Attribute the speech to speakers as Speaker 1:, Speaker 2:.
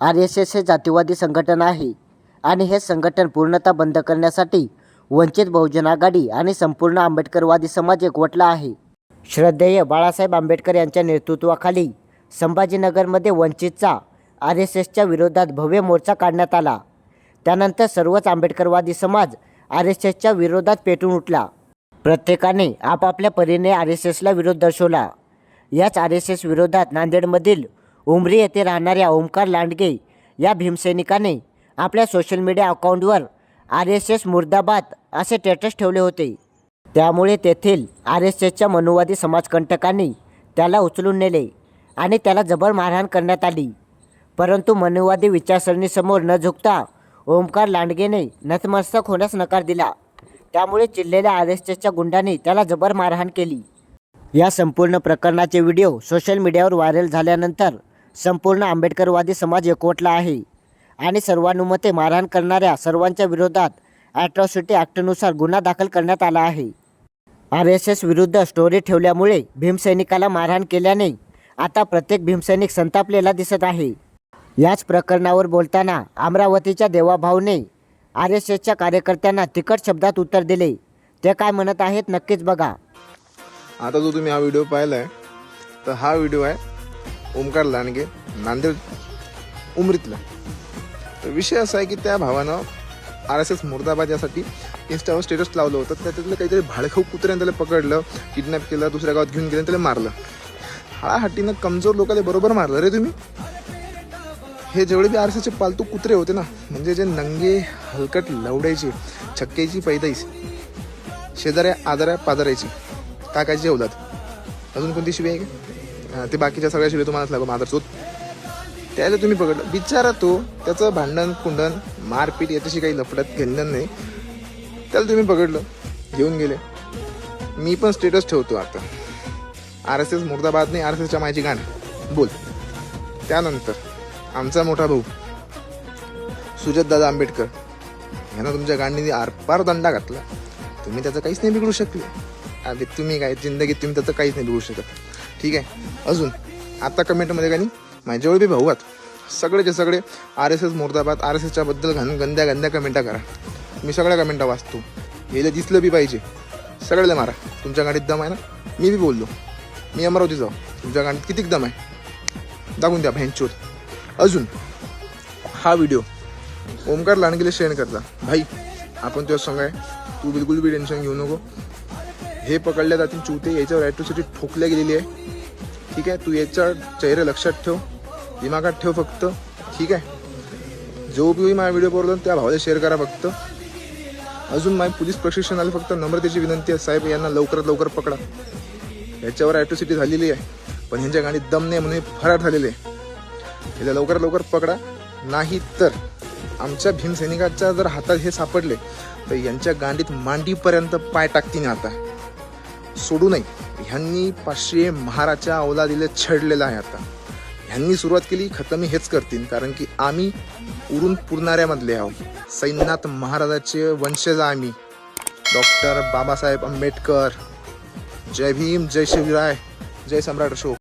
Speaker 1: R S S हे जातीवादी संघटन आहे आणि हे संघटन पूर्णतः बंद करण्यासाठी वंचित बहुजन आघाडी आणि संपूर्ण आंबेडकरवादी समाज एकवटला आहे. श्रद्धेय बाळासाहेब आंबेडकर यांच्या नेतृत्वाखाली संभाजीनगरमध्ये वंचितचा आर एस एसच्या विरोधात भव्य मोर्चा काढण्यात आला. त्यानंतर सर्वच आंबेडकरवादी समाज आर एस एसच्या विरोधात पेटून उठला. प्रत्येकाने आपापल्या परीने आर एस एसला विरोध दर्शवला. याच आर एस एस विरोधात नांदेडमधील उमरी येथे राहणाऱ्या ओमकार लांडगे या भीमसैनिकाने आपल्या सोशल मीडिया अकाउंटवर आर एस एस मुर्दाबाद असे स्टेटस ठेवले होते. त्यामुळे तेथील आर एस एसच्या मनुवादी समाजकंटकांनी त्याला उचलून नेले आणि त्याला जबर मारहाण करण्यात आली. परंतु मनुवादी विचारसरणीसमोर न झुकता ओमकार लांडगेने नतमस्तक होण्यास नकार दिला. त्यामुळे चिडलेल्या आर एस एसच्या गुंडांनी त्याला जबर मारहाण केली. या संपूर्ण प्रकरणाचे व्हिडिओ सोशल मीडियावर व्हायरल झाल्यानंतर संपूर्ण आंबेडकरवादी समाज एकवटला आहे. आणि सर्वानुमते मारहाण करणाऱ्या सर्वांच्या विरोधात ॲट्रॉसिटी ॲक्टनुसार गुन्हा दाखल करण्यात आला आहे. आर एस एस विरुद्ध स्टोरी ठेवल्यामुळे भीमसैनिकाला मारहाण केल्याने आता प्रत्येक भीमसैनिक संतापलेला दिसत आहे. याच प्रकरणावर बोलताना अमरावतीच्या देवाभाऊने आर एस एसच्या कार्यकर्त्यांना तिखट शब्दात उत्तर दिले. ते काय म्हणत आहेत नक्कीच बघा.
Speaker 2: आता जो तुम्ही हा व्हिडिओ पाहिलाय तर हा व्हिडिओ आहे ओमकार लांडगे नांदेड उमरीतला. तर विषय असा आहे की त्या भावानं आर एस एस मुर्दाबाद यासाठी इन्स्टावर स्टेटस लावलं होतं. त्याच्यातलं काहीतरी भाडखाऊ कुत्र्याने त्याला पकडलं किडनॅप केलं दुसऱ्या गावात घेऊन गेलं त्याला मारलं. हाळाहाटीनं कमजोर लोकांना बरोबर मारलं रे तुम्ही. हे जेवढे बी आर एस एसचे पालतू कुत्रे होते ना म्हणजे जे नंगे हलकट लवडायचे छक्क्याची पैदाईस शेजाऱ्या आदाऱ्या पाजारायची काकाची जेवलात अजून कोणती शिवी आहे का? ते बाकीच्या सगळ्या शिवी तुम्हालाच लागू मादर त्याला तुम्ही पकडलं. बिचारा तो त्याचं भांडण कुंडण मारपीट याच्याशी काही लफड्यात घेणं नाही. त्याला तुम्ही पकडलं. घेऊन गेले. मी पण स्टेटस ठेवतो आता. आर एस एस मुर्दाबाद नाही आर एस एसच्या माझी गाण. बोल. त्यानंतर आमचा मोठा भाऊ सुजतदादा आंबेडकर यांना तुमच्या गांडीने आरपार दंडा घातला. तुम्ही त्याचं काहीच नाही बिघडू शकले. अरे तुम्ही काय जिंदगीत तुम्ही त्याचं काहीच नाही बिघडू शकत. ठीक आहे? अजून आता कमेंटमध्ये काही माझ्या जेवढे बी भाऊ आहेत सगळेचे सगळे आर एस एस मुर्दाबाद आर एस एसच्या बद्दल गंद्या गंद्या कमेंटा करा. मी सगळ्या कमेंटा वाचतो. हे दिसलं बी पाहिजे. सगळ्याला मारा. तुमच्या गाडीत दम आहे ना? मी बी बोललो. मी अमरावती जाऊ. तुमच्या गाडीत किती दम आहे? दाखवून द्या भैंचोत अजून हा व्हिडिओ ओमकार लांडगेला शेअर करता. भाई आपण तुझ्या संग आहे. तू बिलकुल बी टेन्शन घेऊ नको. हे पकडले जातील चुते याच्यावर ॲट्रोसिटी ठोकल्या गेलेली आहे. ठीक आहे तू याचा चेहरा लक्षात ठेव. दिमागात ठेव फक्त. ठीक आहे? जो बी माझ्या व्हिडिओ बरोबर त्या भावाला शेअर करा फक्त. अजून माझ्या पोलीस प्रशिक्षणाला फक्त नम्रतेची विनंती आहे साहेब यांना लवकरात लवकर पकडा. याच्यावर ॲट्रोसिटी झालेली आहे पण ह्यांच्या गाडीत दम नाही म्हणून फरार झालेले आहे. याला लवकरात लवकर पकडा. नाही तर आमच्या भीमसैनिकाच्या जर हातात हे सापडले तर यांच्या गांडीत मांडीपर्यंत पाय टाकतीने आता. सोडू नये. ह्यांनी पाचशे महाराच्या अवलादीला छेडलेलं आहे आता. ह्यांनी सुरुवात केली खतमी हेच करतील कारण की आम्ही उरून पुरणाऱ्यामधले आहोत. सैन्यात महाराजाचे वंशज आम्ही. डॉक्टर बाबासाहेब आंबेडकर. जय भीम जय शिवराय जय सम्राट अशोक.